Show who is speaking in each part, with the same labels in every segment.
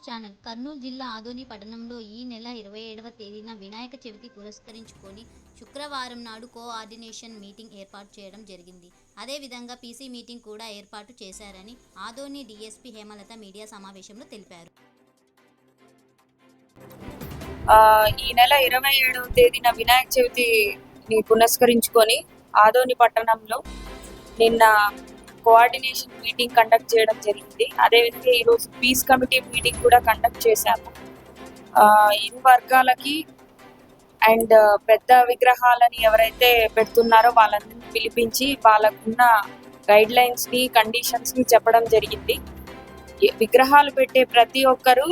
Speaker 1: News channel Kurnool జిల్లా ఆదోని పట్టణంలో ఈ నెల ఇరవై ఏడవ తేదీన వినాయక చవితి పురస్కరించుకొని శుక్రవారం నాడు కోఆర్డినేషన్ మీటింగ్ ఏర్పాటు చేయడం జరిగింది. అదేవిధంగా పీసీ మీటింగ్ కూడా ఏర్పాటు చేశారని ఆదోని డీఎస్పీ హేమలత మీడియా సమావేశంలో తెలిపారు.
Speaker 2: ఈ నెల ఇరవై ఏడవ తేదీన వినాయక చవితిని పురస్కరించుకొని ఆదోని పట్టణంలో నిన్న కోఆర్డినేషన్ మీటింగ్ కండక్ట్ చేయడం జరిగింది. అదేవిధంగా ఈరోజు పీస్ కమిటీ మీటింగ్ కూడా కండక్ట్ చేశాము. ఇరు వర్గాలకి అండ్ పెద్ద విగ్రహాలని ఎవరైతే పెడుతున్నారో వాళ్ళని పిలిపించి వాళ్ళకున్న గైడ్ లైన్స్ని కండిషన్స్ని చెప్పడం జరిగింది. విగ్రహాలు పెట్టే ప్రతి ఒక్కరూ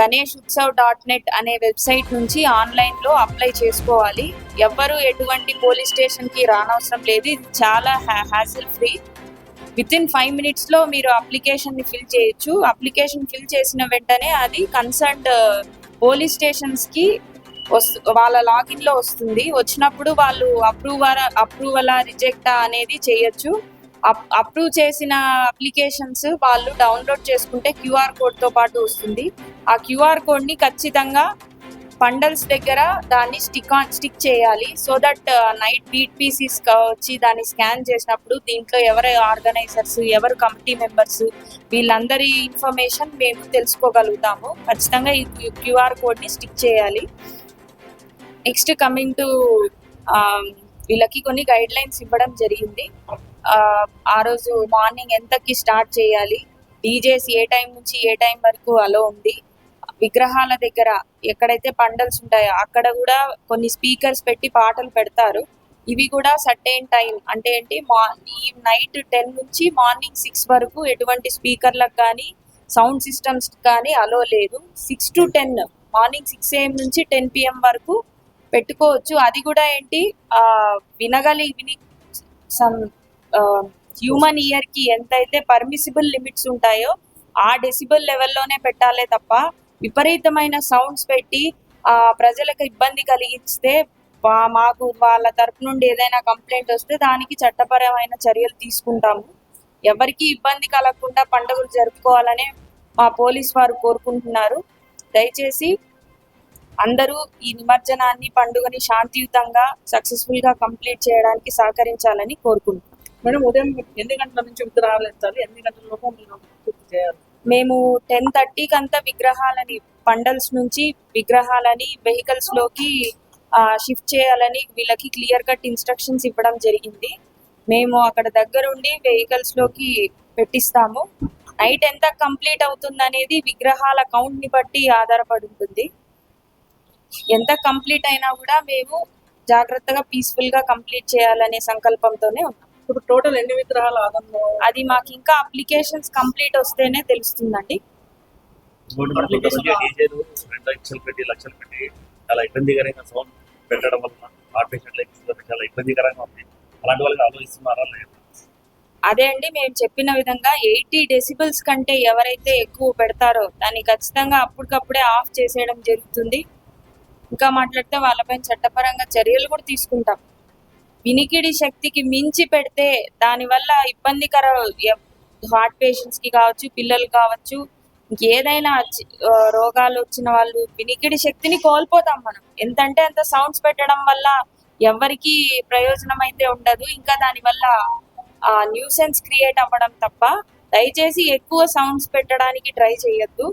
Speaker 2: గణేష్ ఉత్సవ్ డాట్ నెట్ అనే వెబ్సైట్ నుంచి ఆన్లైన్లో అప్లై చేసుకోవాలి. ఎవ్వరు ఎటువంటి పోలీస్ స్టేషన్కి రానవసరం లేదు. ఇది చాలా hassle free with in five మినిట్స్లో మీరు అప్లికేషన్ని ఫిల్ చేయొచ్చు. అప్లికేషన్ ఫిల్ చేసిన వెంటనే అది కన్సర్న్డ్ పోలీస్ స్టేషన్స్కి వస్తు వాళ్ళ లాగిన్లో వస్తుంది. వచ్చినప్పుడు వాళ్ళు అప్రూవల్ అప్రూవలా రిజెక్టా అనేది చేయొచ్చు. అప్రూవ్ చేసిన అప్లికేషన్స్ వాళ్ళు డౌన్లోడ్ చేసుకుంటే క్యూఆర్ కోడ్తో పాటు వస్తుంది. ఆ క్యూఆర్ కోడ్ని ఖచ్చితంగా పండల్స్ దగ్గర దాన్ని స్టిక్ ఆన్ స్టిక్ చేయాలి. So that night beat PCs వచ్చి దాన్ని స్కాన్ చేసినప్పుడు దీంట్లో ఎవరు ఆర్గనైజర్స్ ఎవరు కమిటీ మెంబర్స్ వీళ్ళందరి ఇన్ఫర్మేషన్ మేము తెలుసుకోగలుగుతాము. ఖచ్చితంగా ఈ క్యూఆర్ కోడ్ని స్టిక్ చేయాలి. నెక్స్ట్ కమింగ్ టు వీళ్ళకి కొన్ని గైడ్ లైన్స్ ఇవ్వడం జరిగింది. ఆ, రోజు మార్నింగ్ ఎంతకి స్టార్ట్ చేయాలి? డీజేస్ ఏ టైం నుంచి ఏ టైం వరకు అలో ఉంది? విగ్రహాల దగ్గర ఎక్కడైతే పండల్స్ ఉంటాయో అక్కడ కూడా కొన్ని స్పీకర్స్ పెట్టి పాటలు పెడతారు. ఇవి కూడా సర్టైన్ టైం అంటే ఏంటి? మార్నింగ్ నైట్ టెన్ నుంచి మార్నింగ్ సిక్స్ వరకు ఎటువంటి స్పీకర్లకు కానీ సౌండ్ సిస్టమ్స్ కానీ అలో లేదు. Six to ten morning six AM నుంచి టెన్ పిఎం వరకు పెట్టుకోవచ్చు. అది కూడా ఏంటి? వినగలి విని సమ్ హ్యూమన్ ఇయర్కి ఎంతైతే పర్మిసిబుల్ లిమిట్స్ ఉంటాయో ఆ డెసిబుల్ లెవెల్లోనే పెట్టాలే తప్ప విపరీతమైన సౌండ్స్ పెట్టి ఆ ప్రజలకు ఇబ్బంది కలిగిస్తే మాకు వాళ్ళ తరపు నుండి ఏదైనా కంప్లైంట్ వస్తే దానికి చట్టపరమైన చర్యలు తీసుకుంటాము. ఎవరికి ఇబ్బంది కలగకుండా పండుగలు జరుపుకోవాలని మా పోలీస్ వారు కోరుకుంటున్నారు. దయచేసి అందరూ ఈ నిమజ్జనాన్ని పండుగని శాంతియుతంగా సక్సెస్ఫుల్గా కంప్లీట్ చేయడానికి సహకరించాలని కోరుకుంటున్నాను
Speaker 3: మేడం ఉదయం ఎన్ని గంటల నుంచి విగ్రహాలు ఎత్తాలి ఎన్ని గంటల లోపు మీరు పూర్తి చేయాలి?
Speaker 2: మేము టెన్ థర్టీకి అంతా విగ్రహాలని పండల్స్ నుంచి విగ్రహాలని వెహికల్స్లోకి షిఫ్ట్ చేయాలని వీళ్ళకి క్లియర్ కట్ ఇన్స్ట్రక్షన్స్ ఇవ్వడం జరిగింది. మేము అక్కడ దగ్గరుండి వెహికల్స్లోకి పెట్టిస్తాము. నైట్ ఎంత కంప్లీట్ అవుతుంది అనేది విగ్రహాల కౌంట్ని బట్టి ఆధారపడి ఉంటుంది. ఎంత కంప్లీట్ అయినా కూడా మేము జాగ్రత్తగా పీస్ఫుల్గా కంప్లీట్ చేయాలనే సంకల్పంతోనే ఉన్నాం.
Speaker 3: ఇప్పుడు టోటల్ ఎన్ని విగ్రహాలు ఆదంలో
Speaker 2: అది మాకు ఇంకా అప్లికేషన్స్ కంప్లీట్ వస్తేనే తెలుస్తుందండి.
Speaker 4: లక్షలు పెట్టి లక్షలు పెట్టి చాలా ఇబ్బందికరంగా సౌండ్ పెట్టడం ఆర్టిఫిషియల్ చాలా ఇబ్బందికరంగా ఉంది. అలాంటి వాళ్ళకి ఆలోచిస్తున్నారా లేదా?
Speaker 2: అదే అండి మేము చెప్పిన విధంగా ఎయిటీ డెసిబుల్స్ కంటే ఎవరైతే ఎక్కువ పెడతారో దాన్ని ఖచ్చితంగా అప్పటికప్పుడే ఆఫ్ చేసేయడం జరుగుతుంది. ఇంకా మాట్లాడితే వాళ్ళపైన చట్టపరంగా చర్యలు కూడా తీసుకుంటాం. వినికిడి శక్తికి మించి పెడితే దానివల్ల ఇబ్బందికర హార్ట్ పేషెంట్స్కి కావచ్చు పిల్లలు కావచ్చు ఇంకేదైనా రోగాలు వచ్చిన వాళ్ళు వినికిడి శక్తిని కోల్పోతాం మనం. ఎంతంటే అంత సౌండ్స్ పెట్టడం వల్ల ఎవరికి ప్రయోజనం అయితే ఉండదు. ఇంకా దానివల్ల న్యూసెన్స్ క్రియేట్ అవ్వడం తప్ప దయచేసి ఎక్కువ సౌండ్స్ పెట్టడానికి ట్రై చేయొద్దు.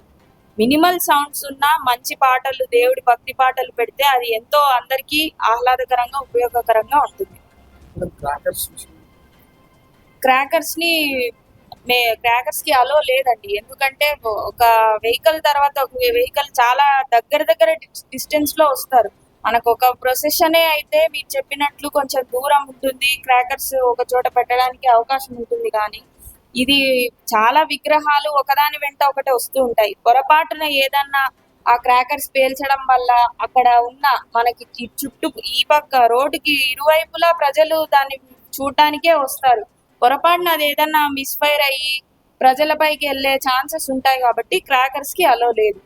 Speaker 2: మినిమల్ సౌండ్స్ ఉన్న మంచి పాటలు దేవుడి భక్తి పాటలు పెడితే అది ఎంతో అందరికీ ఆహ్లాదకరంగా ఉపయోగకరంగా ఉంటుంది.
Speaker 3: క్రాకర్స్
Speaker 2: క్రాకర్స్ని మే క్రాకర్స్కి అలో లేదండి. ఎందుకంటే ఒక వెహికల్ తర్వాత ఒక వెహికల్ చాలా దగ్గర దగ్గర డిస్టెన్స్లో వస్తారు. మనకు ఒక ప్రొసెషనే అయితే మీరు చెప్పినట్లు కొంచెం దూరం ఉంటుంది క్రాకర్స్ ఒక చోట పెట్టడానికి అవకాశం ఉంటుంది కానీ ఇది చాలా విగ్రహాలు ఒకదాని వెంట ఒకటి వస్తూ ఉంటాయి. పొరపాటున ఏదన్నా ఆ క్రాకర్స్ పేల్చడం వల్ల అక్కడ ఉన్న మనకి చుట్టూ ఈ పక్క రోడ్డుకి ఇరువైపులా ప్రజలు దాన్ని చూడటానికే వస్తారు. పొరపాటున అది ఏదన్నా మిస్ఫైర్ అయ్యి ప్రజలపైకి వెళ్ళే ఛాన్సెస్ ఉంటాయి కాబట్టి క్రాకర్స్కి అలో లేదు